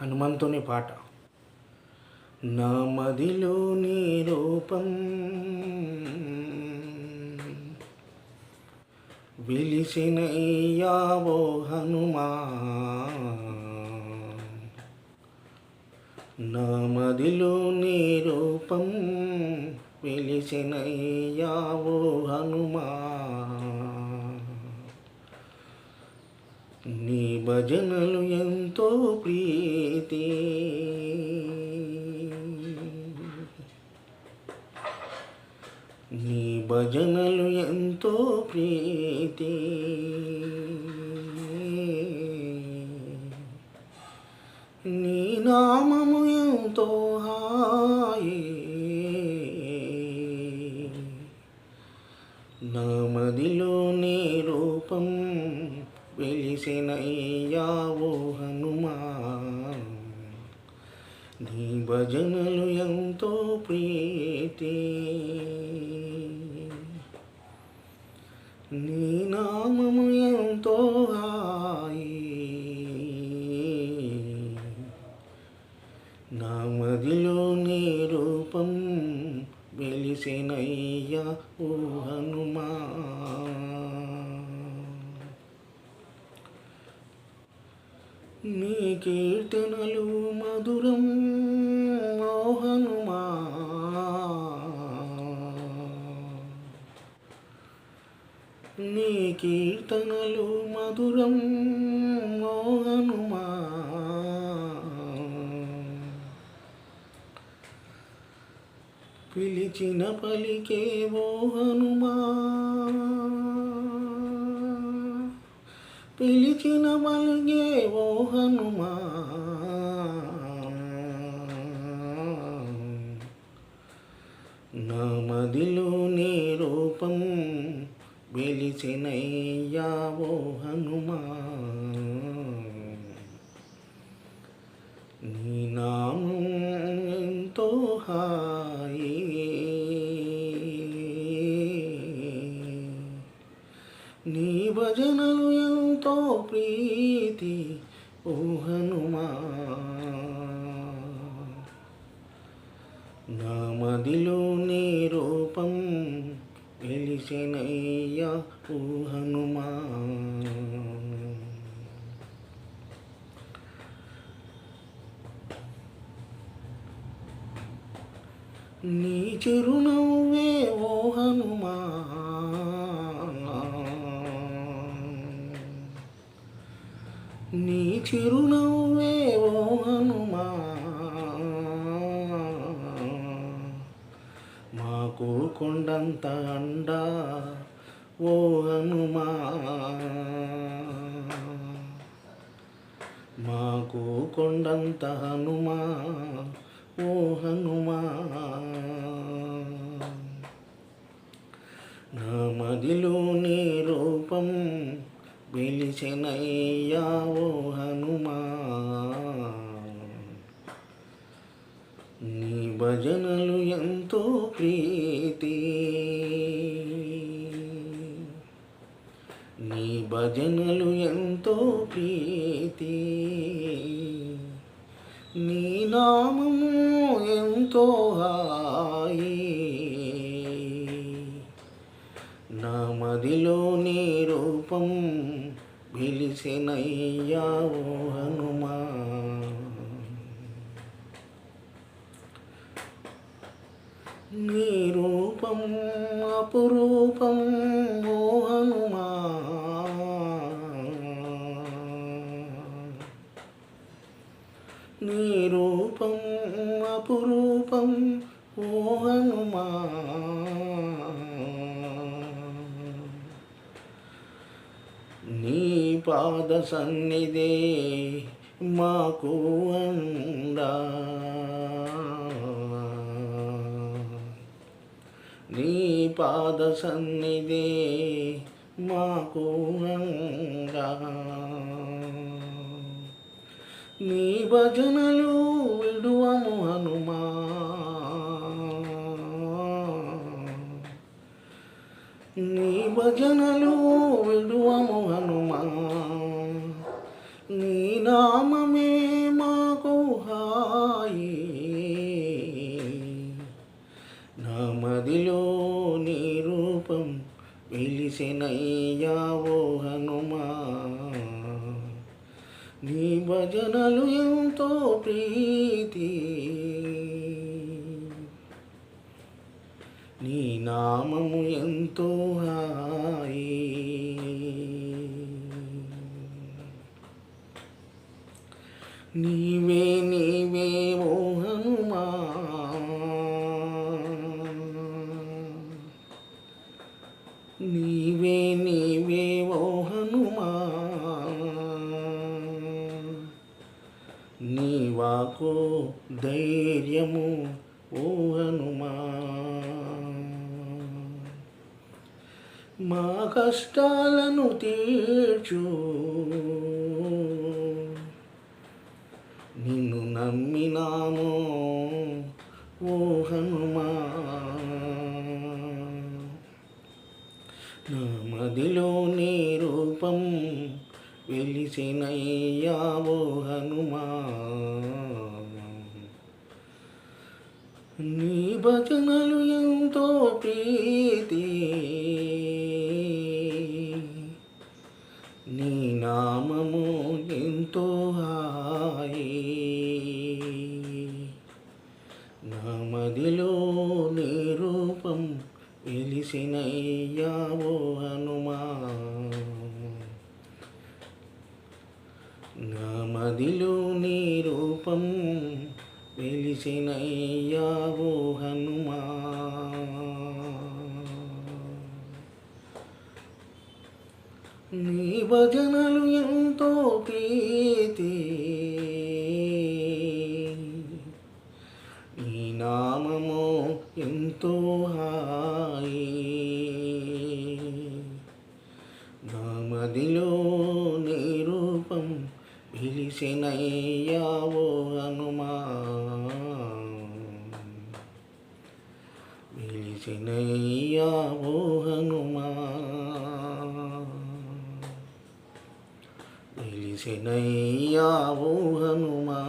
హనుమంతుని పాట. నా మదిలో నీ రూపం విలిసినయ్యావో హనుమా నా మదిలో నీ రూపం విలిసినయ్యావో హనుమా నీ భజనలు ఎంతో ప్రీతి నీ భజనలు ఎంతో ప్రీతి నీ నామము వెలిసినయ్యావో హనుమా నీ భజనలు ఎంతో ప్రీతి. నీ నీ కీర్తనలు మధురం మోహనుమా నీ కీర్తనలు మధురం మోహనుమా పిలిచిన పలికే మోహనుమా పిలిచిన మలిగే ఓ హనుమా. నా మదిలో నీ రూపం వెలిసినయ్యా ఓ హనుమా. నీ నామం ఎంతో హాయి. నీ భజనలు ఎంతో ప్రీతి ఓ హనుమా నా మదిలో నీ రూపం వెలిసినయ్యా ఓ హనుమా నీ చిరునవ్వే చిరునవ్వే ఓ హనుమా. మాకు కొండంత అండా ఓ హనుమా. మాకు కొండంత హనుమా ఓ హనుమా. నా మదిలో నీ రూపం వెలిసినయ్యా ఓ హనుమా నీ భజనలు ఎంతో ప్రీతి. నీ భజనలు ఎంతో ప్రీతి. నీ నామము ఎంతో హాయి. నా మదిలో నీ రూపం పిలిసినయ్యావో ఓ హనుమా నీ రూపం అపురూపం ఓ హనుమా నీ రూపం అపురూపం ఓ హనుమా నీ పాద సన్నిధే మాకు అండా పాద సన్నిధి మాకు నీ భజనలు విడువము హనుమా. నీ భజనలు విడువము హనుమా. వెలిసినయ్యా హనుమా? నీ భజనలు ఎంతో ప్రీతి. నీ నామము ఎంతో హాయి. నీవే నీవే వాకో ధైర్యము ఓ హనుమా మా కష్టాలను తీర్చు వెలిసినయ్యావో హనుమా. నీ భజనలు ఎంతో ప్రీతి. నీ నామము ఎంతో హాయి. నా మదిలో నీ రూపం వెలిసినయ్యావో ఓ నీ భజనలు ఎంతో ప్రీతి. నీ నామము ఎంతో హాయి. నా మదిలో నీ రూపం పిలిచినయ్యావో హనుమా. పిలిచినయ్యావో హనుమా. పిలిసినయ్యా ఓ హనుమా